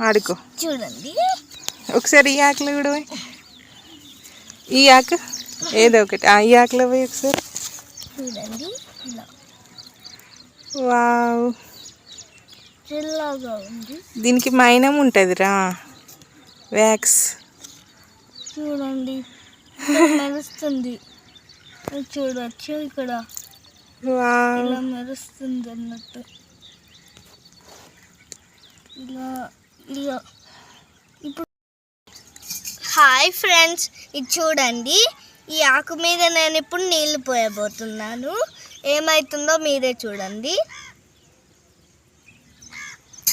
ఆడుకో. చూడండి. ఒకసారి ఈ ఆకులో కూడా ఈ ఆకు? ఏదో ఒకటి. ఆ ఈ ఆకులో పోయి ఒకసారి. చూడండి. వావ్. దీనికి మైనం ఉంటుందిరా. వ్యాక్స్. చూడండి. మెరుస్తుంది మీరు చూడొచ్చు ఇక్కడ. ఇలా మెరుస్తుంది అన్నట్టు. ఇలా. ఇప్పుడు హాయ్ ఫ్రెండ్స్ ఇది చూడండి. ఈ ఆకు మీద నేను ఇప్పుడు నీళ్ళు పోయబోతున్నాను. ఏమవుతుందో మీరే చూడండి.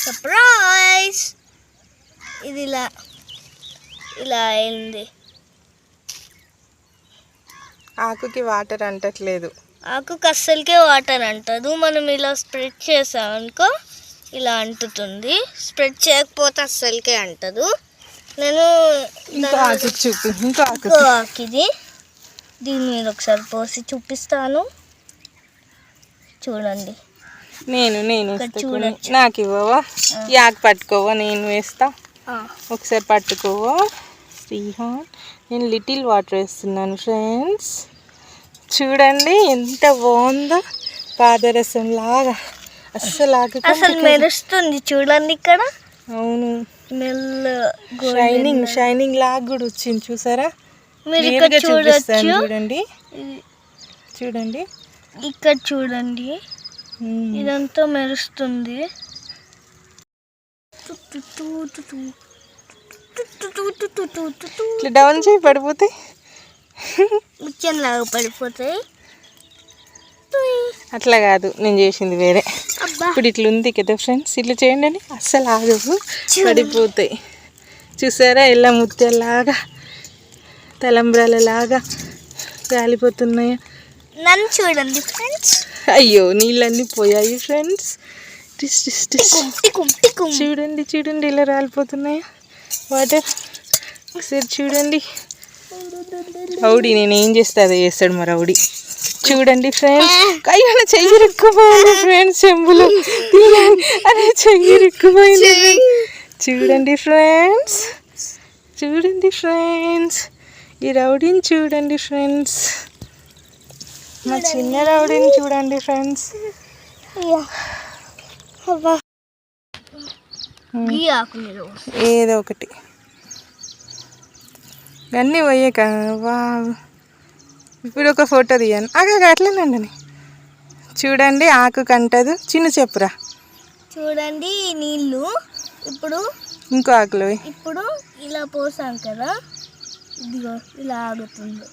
సర్ప్రైజ్ ఇది ఇలా ఇలా అయింది. ఆకుకి వాటర్ అంటట్లేదు. ఆకుకు అస్సలకే వాటర్ అంటదు. మనం ఇలా స్ప్రెడ్ చేసామనుకో ఇలా అంటుతుంది. స్ప్రెడ్ చేయకపోతే అస్సలకే అంటదు. నేను ఇంకో ఆకు చూపి ఇంకో ఆకు ఇంకో ఆకు ఇది. దీని మీద ఒకసారి పోసి చూపిస్తాను. చూడండి. నేను నేను. నాకు ఇవ్వవా? ఆకు పట్టుకోవా? నేను వేస్తా. ఒకసారి పట్టుకోవా? శ్రీహాన్ నేను లిటిల్ వాటర్ వేస్తున్నాను ఫ్రెండ్స్. చూడండి ఎంత బాగుందో పాదరసం లాగా. అస్సలు అసలు మెరుస్తుంది చూడండి ఇక్కడ అవును మెల్ల షైనింగ్ షైనింగ్ లాగా కూడా వచ్చింది చూసారా మీరు ఇక్కడ చూడొచ్చు చూడండి చూడండి ఇక్కడ చూడండి. ఇదంతా మెరుస్తుంది ఇట్లా డౌన్ చేయి పడిపోతే ముత్యంలాగా పడిపోతాయి అట్లా కాదు నేను చేసింది వేరే ఇప్పుడు ఇట్లా ఉంది కదా ఫ్రెండ్స్ ఇట్లా చేయండి అని అస్సలు ఆగవు. పడిపోతాయి. చూసారా ఇలా ముత్యాలాగా తలంబ్రాలలాగా కాలిపోతున్నాయా నన్ను చూడండి ఫ్రెండ్స్. అయ్యో నీళ్ళన్నీ పోయాయి ఫ్రెండ్స్. టిస్ టిస్ టిస్. టికుం టికుం చూడండి చూడండి ఇలా రాలిపోతున్నాయా. వాటర్ ఒకసారి చూడండి. రౌడీ నేను ఏం చేస్తే అదే చేస్తాడు మా రౌడీ. చూడండి ఫ్రెండ్స్ అయ్యో నా చెయ్యి ఇరుక్కుపోయింది ఫ్రెండ్స్ చెంబులు. తీయండి. అరే చెయ్యి ఇరుక్కుపోయింది. చూడండి ఫ్రెండ్స్ చూడండి ఫ్రెండ్స్ ఈ రౌడీని చూడండి ఫ్రెండ్స్ మా చిన్న రౌడీని చూడండి ఫ్రెండ్స్. ఏదో ఒకటి. అన్నీ పోయాక వా ఇప్పుడు ఒక ఫోటో తీయను. అగా అట్లేనండి చూడండి ఆకు కంటదు. చిన్న చెప్పురా. చూడండి ఈ నీళ్ళు. ఇప్పుడు ఇంకో ఆకులో. ఇప్పుడు ఇలా పోసాం కదా. ఇదిగో ఇలా ఆగుతుంది.